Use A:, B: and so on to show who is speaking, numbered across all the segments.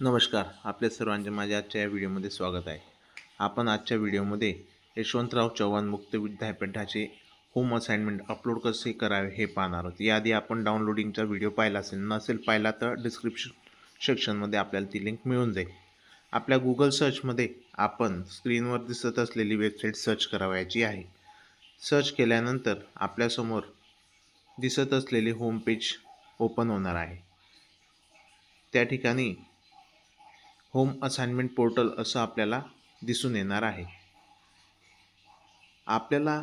A: नमस्कार आपल्या सर्वांचे माझ्या आजच्या या व्हिडिओमध्ये स्वागत आहे. आपण आजच्या व्हिडिओमध्ये यशवंतराव चव्हाण मुक्त विद्यापीठाचे होम असाइनमेंट अपलोड कसे करावे हे पाहणार आहोत. याआधी आपण डाउनलोडिंगचा व्हिडिओ पाहिला असेल नसेल पाहिला तर डिस्क्रिप्शन सेक्शनमध्ये आपल्याला ती लिंक मिळून जाईल. आपल्या गुगल सर्चमध्ये आपण स्क्रीनवर दिसत असलेली वेबसाईट सर्च करावयाची आहे. सर्च केल्यानंतर आपल्यासमोर दिसत असलेले होम पेज ओपन होणार आहे. त्या ठिकाणी होम असाइनमेंट पोर्टल असं आपल्याला दिसून येणार आहे. आपल्याला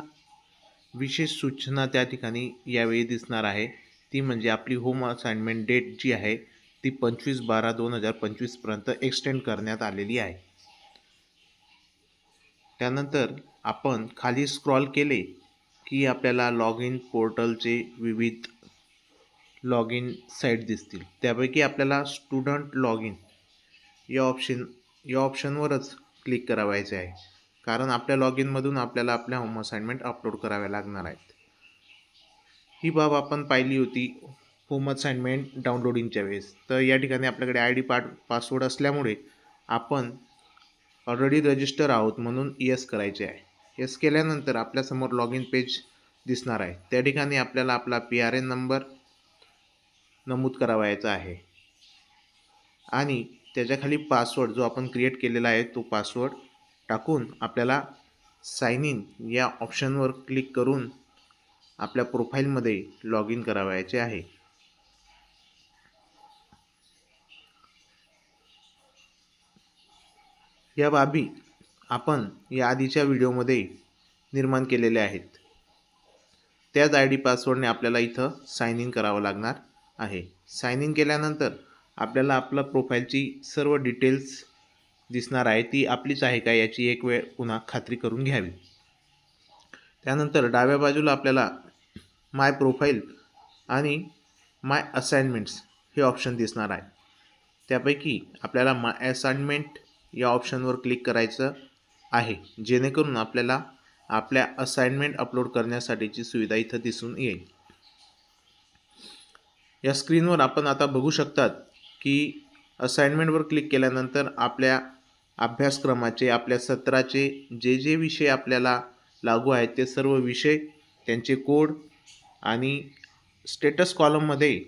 A: विशेष सूचना त्या ठिकाणी यावेळी दिसणार आहे. ती म्हणजे आपली होम असाइनमेंट डेट जी आहे ती पंचवीस बारा दोन हजार पंचवीसपर्यंत एक्सटेंड करण्यात आलेली आहे. त्यानंतर आपण खाली स्क्रॉल केले की आपल्याला लॉग इन पोर्टलचे विविध लॉग इन साईट दिसतील. त्यापैकी आपल्याला स्टुडंट लॉग इन या ऑप्शन या ऑप्शनवरच क्लिक करावायचे आहे. कारण आपल्या लॉग इनमधून आपल्याला आपल्या होम असाइनमेंट अपलोड कराव्या लागणार आहेत. ही बाब आपण पाहिली होती होम असाइनमेंट डाउनलोडिंगच्या वेळेस. तर या ठिकाणी आपल्याकडे आय डी पार्ट पासवर्ड असल्यामुळे आपण ऑलरेडी रजिस्टर आहोत म्हणून येस करायचे आहे. यस केल्यानंतर आपल्यासमोर लॉग इन पेज दिसणार आहे. त्या ठिकाणी आपल्याला आपला पी आर एन नंबर नमूद करावायचा आहे. आणि त्याच्याखाली पासवर्ड जो आपण क्रिएट केलेला आहे तो पासवर्ड टाकून आपल्याला साइन इन या ऑप्शनवर क्लिक करून आपल्या प्रोफाईलमध्ये लॉग इन करावायचे आहे. या बाबी आपण या आधीच्या व्हिडिओमध्ये निर्माण केलेल्या आहेत. त्याच आय डी पासवर्डने आपल्याला इथं साइन इन करावं लागणार आहे. साइन इन केल्यानंतर आपल्याला आपलं प्रोफाईलची सर्व डिटेल्स दिसणार आहे. ती आपलीच आहे का याची एक वेळ पुन्हा खात्री करून घ्यावी. त्यानंतर डाव्या बाजूला आपल्याला माय प्रोफाईल आणि माय असाइनमेंट्स हे ऑप्शन दिसणार आहे. त्यापैकी आपल्याला माय असाइनमेंट या ऑप्शनवर क्लिक करायचं आहे. जेणेकरून आपल्याला आपल्या असाइनमेंट अपलोड करण्यासाठीची सुविधा इथं दिसून येईल. या स्क्रीनवर आपण आता बघू शकतात की असाइनमेंटवर क्लिक केल्यानंतर आपल्या अभ्यासक्रमाचे आपल्या सत्राचे जे जे विषय आपल्याला लागू आहेत ते सर्व विषय त्यांचे कोड आणि स्टेटस कॉलममध्ये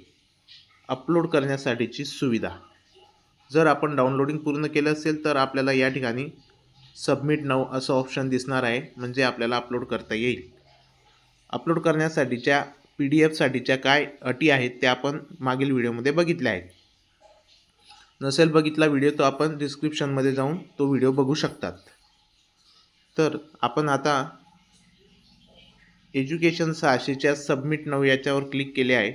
A: अपलोड करण्यासाठीची सुविधा. जर आपण डाउनलोडिंग पूर्ण केलं असेल तर आपल्याला या ठिकाणी सबमिट नाव असं ऑप्शन दिसणार आहे म्हणजे आपल्याला अपलोड करता येईल. अपलोड करण्यासाठीच्या पी डी एफसाठीच्या काय अटी आहेत त्या आपण मागील व्हिडिओमध्ये बघितल्या आहेत. नसेल बघितला व्हिडिओ तो आपण डिस्क्रिप्शनमध्ये जाऊन तो व्हिडिओ बघू शकतात. तर आपण आता एज्युकेशन सहाशेच्या सबमिट नऊ याच्यावर क्लिक केले आहे.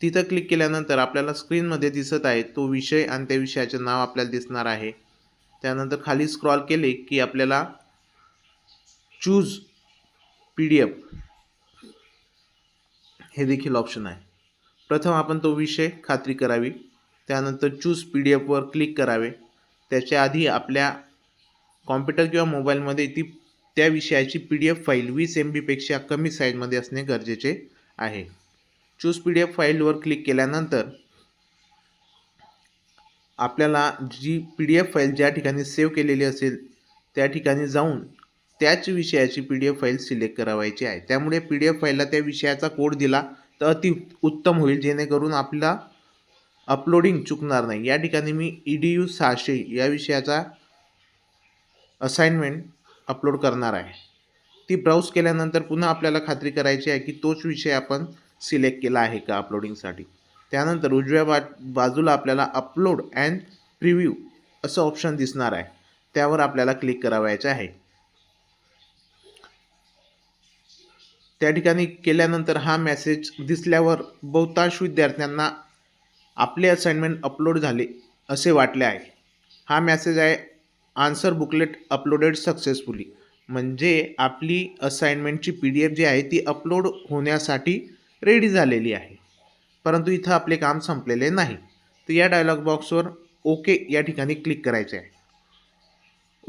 A: तिथं क्लिक केल्यानंतर आपल्याला स्क्रीनमध्ये दिसत आहे तो विषय आणि त्या विषयाचे नाव आपल्याला दिसणार आहे. त्यानंतर खाली स्क्रॉल केले की आपल्याला चूज पी डी एफ हे देखील ऑप्शन आहे. प्रथम आपण तो विषय खात्री करावी. त्यानंतर चूज पी डी एफवर क्लिक करावे. त्याच्या आधी आपल्या कॉम्प्युटर किंवा मोबाईलमध्ये ती त्या विषयाची पी डी एफ फाईल वीस एम बीपेक्षा कमी साईजमध्ये असणे गरजेचे आहे. चूज पी डी एफ फाईलवर क्लिक केल्यानंतर आपल्याला जी पी डी एफ फाईल ज्या ठिकाणी सेव्ह केलेली असेल त्या ठिकाणी जाऊन त्याच विषयाची P D F file select करावायची आहे. त्यामुळे पी डी एफ फाईलला त्या विषयाचा कोड दिला तर अति उत्तम होईल जेणेकरून आपला अपलोडिंग चुकणार नाही. या ठिकाणी मी ई डी यू सहाशे या विषयाचा असाइनमेंट अपलोड करणार आहे. ती ब्राउज केल्यानंतर पुन्हा आपल्याला खात्री करायची आहे की तोच विषय आपण सिलेक्ट केला आहे का अपलोडिंगसाठी त्यानंतर उजव्या बा बाजूला आपल्याला अपलोड अँड प्रिव्ह्यू असं ऑप्शन दिसणार आहे. त्यावर आपल्याला क्लिक करावायचे आहे. त्या ठिकाणी केल्यानंतर हा मेसेज दिसल्यावर बहुतांश विद्यार्थ्यांना आपले असाइनमेंट अपलोड झाले असे वाटले आहे. हा मॅसेज आहे आन्सर बुकलेट अपलोडेड सक्सेसफुली म्हणजे आपली असाइनमेंटची पी डी एफ जी आहे ती अपलोड होण्यासाठी रेडी झालेली आहे. परंतु इथं आपले काम संपलेले नाही. तर या डायलॉग बॉक्सवर ओके या ठिकाणी क्लिक करायचे आहे.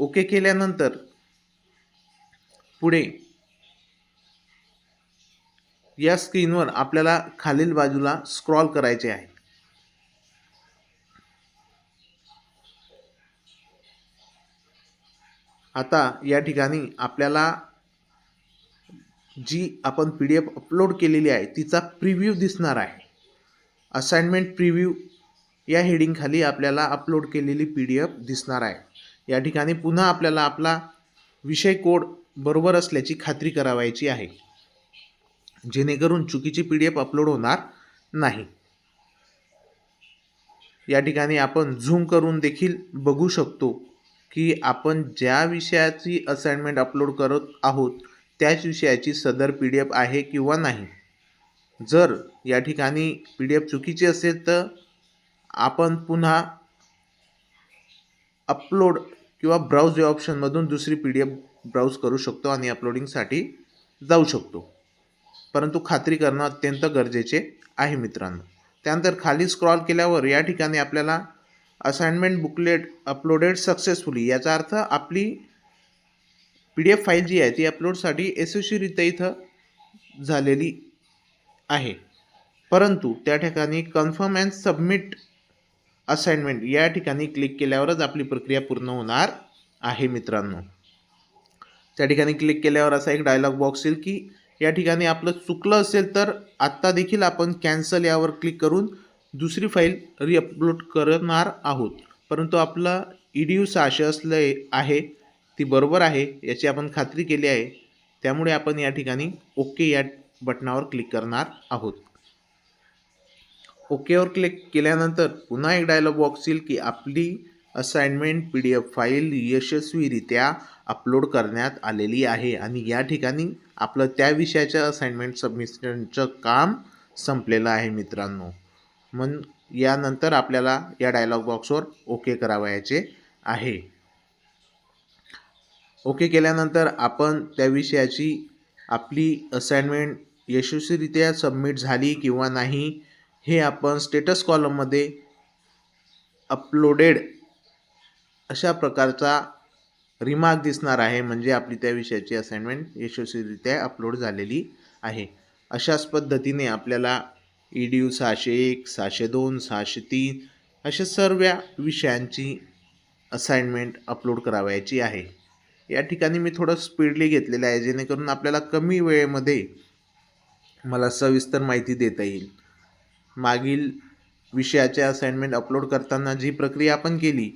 A: ओके केल्यानंतर पुढे या स्क्रीनवर आपल्याला खालील बाजूला स्क्रॉल करायचे आहे. आता या ठिकाणी आपल्याला जी आपण पी डी एफ अपलोड केलेली आहे तिचा प्रिव्ह्यू दिसणार आहे. असाइनमेंट प्रिव्ह्यू या हेडिंगखाली आपल्याला अपलोड केलेली पी डी एफ दिसणार आहे. या ठिकाणी पुन्हा आपल्याला आपला विषय कोड बरोबर असल्याची खात्री करावायची आहे. जेणेकरून चुकीची पी डी एफ अपलोड होणार नाही. या ठिकाणी आपण झूम करून देखील बघू शकतो. की आपण ज्या विषयाची असाइनमेंट अपलोड करत आहोत त्याच विषयाची सदर पी डी एफ आहे किंवा नाही. जर या ठिकाणी पी डी एफ चुकीची असेल तर आपण पुन्हा अपलोड किंवा ब्राउज या ऑप्शनमधून दुसरी पी डी एफ ब्राउज करू शकतो आणि अपलोडिंगसाठी जाऊ शकतो. परंतु खात्री करणं अत्यंत गरजेचे आहे मित्रांनो. त्यानंतर खाली स्क्रॉल केल्यावर या ठिकाणी आपल्याला असाइनमेंट बुकलेट अपलोडेड सक्सेसफुली याचा अर्थ आपली पी डी एफ फाईल जी आहे ती अपलोडसाठी यशस्वीरित्या इथं झालेली आहे. परंतु त्या ठिकाणी कन्फर्म अँड सबमिट असाइनमेंट या ठिकाणी क्लिक केल्यावरच आपली प्रक्रिया पूर्ण होणार आहे मित्रांनो. त्या ठिकाणी क्लिक केल्यावर असा एक डायलॉग बॉक्स येईल की या ठिकाणी आपलं चुकलं असेल तर आत्ता देखील आपण कॅन्सल यावर क्लिक करून दुसरी फाईल रिअपलोड करणार आहोत. परंतु आपला ई डी यू सहाशे असलं आहे ती बरोबर आहे याची आपण खात्री केली आहे. त्यामुळे आपण या ठिकाणी ओके या बटनावर क्लिक करणार आहोत. ओकेवर क्लिक केल्यानंतर पुन्हा एक डायलॉग बॉक्स येईल की आपली assignment P D F file यशस्वीरित्या अपलोड करण्यात आलेली आहे आणि या ठिकाणी आपलं त्या विषयाच्या असाइनमेंट सबमिशनचं काम संपलेलं आहे मित्रांनो. मग यानंतर आपल्याला या डायलॉग बॉक्सवर ओके करावयाचे आहे. ओके केल्यानंतर आपण त्या विषयाची आपली असाइनमेंट यशस्वीरित्या सबमिट झाली किंवा नाही हे आपण स्टेटस कॉलममध्ये अपलोडेड अशा प्रकारचा रिमार्क दिसणार आहे म्हणजे आपली त्या विषयाची असाइनमेंट यशस्वीरित्या अपलोड झालेली आहे. अशाच पद्धतीने आपल्याला ई डी यू सहाशे एक सहाशे दोन सहाशे तीन अशा सर्व विषयांची असाइनमेंट अपलोड करावयाची आहे. या ठिकाणी मी थोडं स्पीडली घेतलेलं आहे जेणेकरून आपल्याला कमी वेळेमध्ये मला सविस्तर माहिती देता येईल. मागील विषयाचे असाइनमेंट अपलोड करताना जी प्रक्रिया आपण केली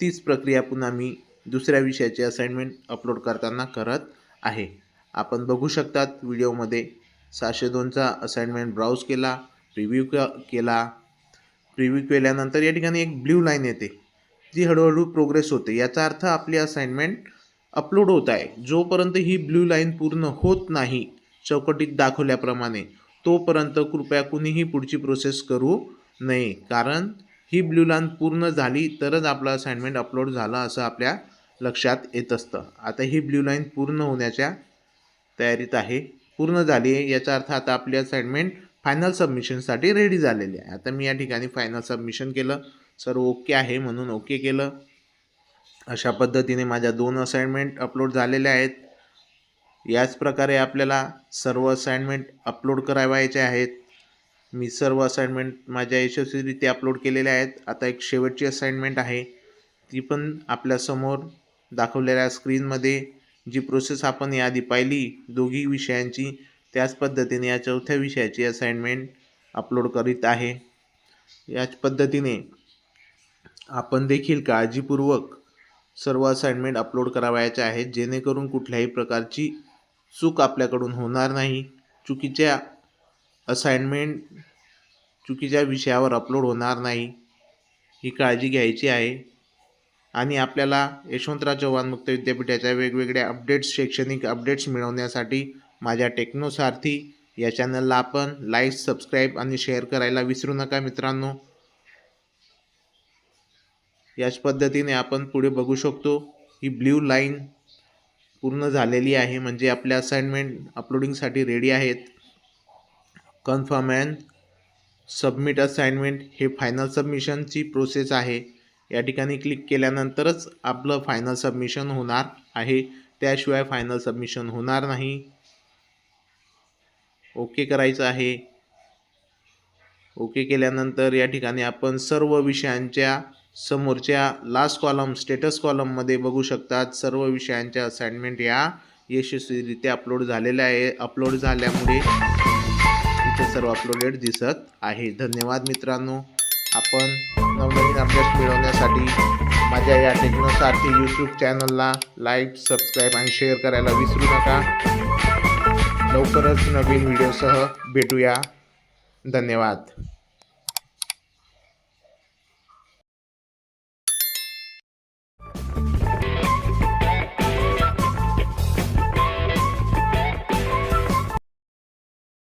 A: तीच प्रक्रिया पुन्हा मी दुसऱ्या विषयाचे असाइनमेंट अपलोड करताना करत आहे. आपण बघू शकतात व्हिडिओमध्ये सहाशे दोनचा असाइनमेंट ब्राउज केला प्रिव्ह्यू केला. प्रिव्ह्यू केल्यानंतर या ठिकाणी एक ब्ल्यू लाईन येते. जी हळूहळू प्रोग्रेस होते. याचा अर्थ आपली असाइनमेंट अपलोड होत आहे. जोपर्यंत ही ब्ल्यू लाईन पूर्ण होत नाही चौकटीत दाखवल्याप्रमाणे तोपर्यंत कृपया कुणीही पुढची प्रोसेस करू नये. कारण ही ब्ल्यू लाईन पूर्ण झाली तरच आपलं असाइनमेंट अपलोड झालं असं आपल्या लक्षात येत असतं. आता ही ब्ल्यू लाईन पूर्ण होण्याच्या तयारीत आहे. पूर्ण झाली आहे. याचा अर्थ आता आपली असाइनमेंट फायनल सबमिशनसाठी रेडी झालेली आहे. आता मी या ठिकाणी फायनल सबमिशन केलं. सर्व ओके आहे म्हणून ओके केलं. अशा पद्धतीने माझ्या दोन असाइनमेंट अपलोड झालेल्या आहेत. याच प्रकारे आपल्याला सर्व असाइनमेंट अपलोड करावायचे आहेत. मी सर्व असाइनमेंट माझ्या यशस्वीरित्या अपलोड केलेल्या आहेत. आता एक शेवटची असाइनमेंट आहे. ती पण आपल्यासमोर दाखवलेल्या स्क्रीनमध्ये जी प्रोसेस आपण याआधी पाहिली दोघी विषयांची त्याच पद्धतीने या चौथ्या विषयाची असाइनमेंट अपलोड करीत आहे. याच पद्धतीने आपण देखील काळजीपूर्वक सर्व असाइनमेंट अपलोड करावयाचे आहेत जेणेकरून कुठल्याही प्रकारची चूक आपल्याकडून होणार नाही. चुकीच्या असाइनमेंट चुकीच्या विषयावर अपलोड होणार नाही. ही काळजी घ्यायची आहे. आणि आपल्याला यशवंतराव चव्हाण मुक्त विद्यापीठाच्या वेगवेगळ्या अपडेट्स शैक्षणिक अपडेट्स मिळवण्यासाठी माझ्या टेक्नोसारथी या चॅनलला आपण लाईक सबस्क्राईब आणि शेअर करायला विसरू नका मित्रांनो. याच पद्धतीने आपण पुढे बघू शकतो ही ब्ल्यू लाईन पूर्ण झालेली आहे. म्हणजे आपल्या असाइनमेंट अपलोडिंगसाठी रेडी आहेत. कन्फर्म अँड सबमिट असाइनमेंट हे फायनल सबमिशनची प्रोसेस आहे. या ठिकाणी क्लिक केल्यानंतरच आपलं फायनल सबमिशन होणार आहे. त्याशिवाय फायनल सबमिशन होणार नाही. ओके करायचं आहे. ओके केल्यानंतर या ठिकाणी आपण सर्व विषयांच्या समोरच्या लास्ट कॉलम स्टेटस कॉलममध्ये बघू शकतात. सर्व विषयांच्या असाइनमेंट या यशस्वीरित्या अपलोड झालेल्या आहे. अपलोड झाल्यामुळे इथं सर्व अपलोडेड दिसत आहे. धन्यवाद मित्रांनो. आपण नवनवीन अपडेट्स मिळवण्यासाठी माझ्या या टेक्नोसारथी यूट्यूब चॅनलला लाईक सबस्क्राईब आणि शेअर करायला विसरू नका. लवकरच नवीन व्हिडिओसह भेटूया. धन्यवाद.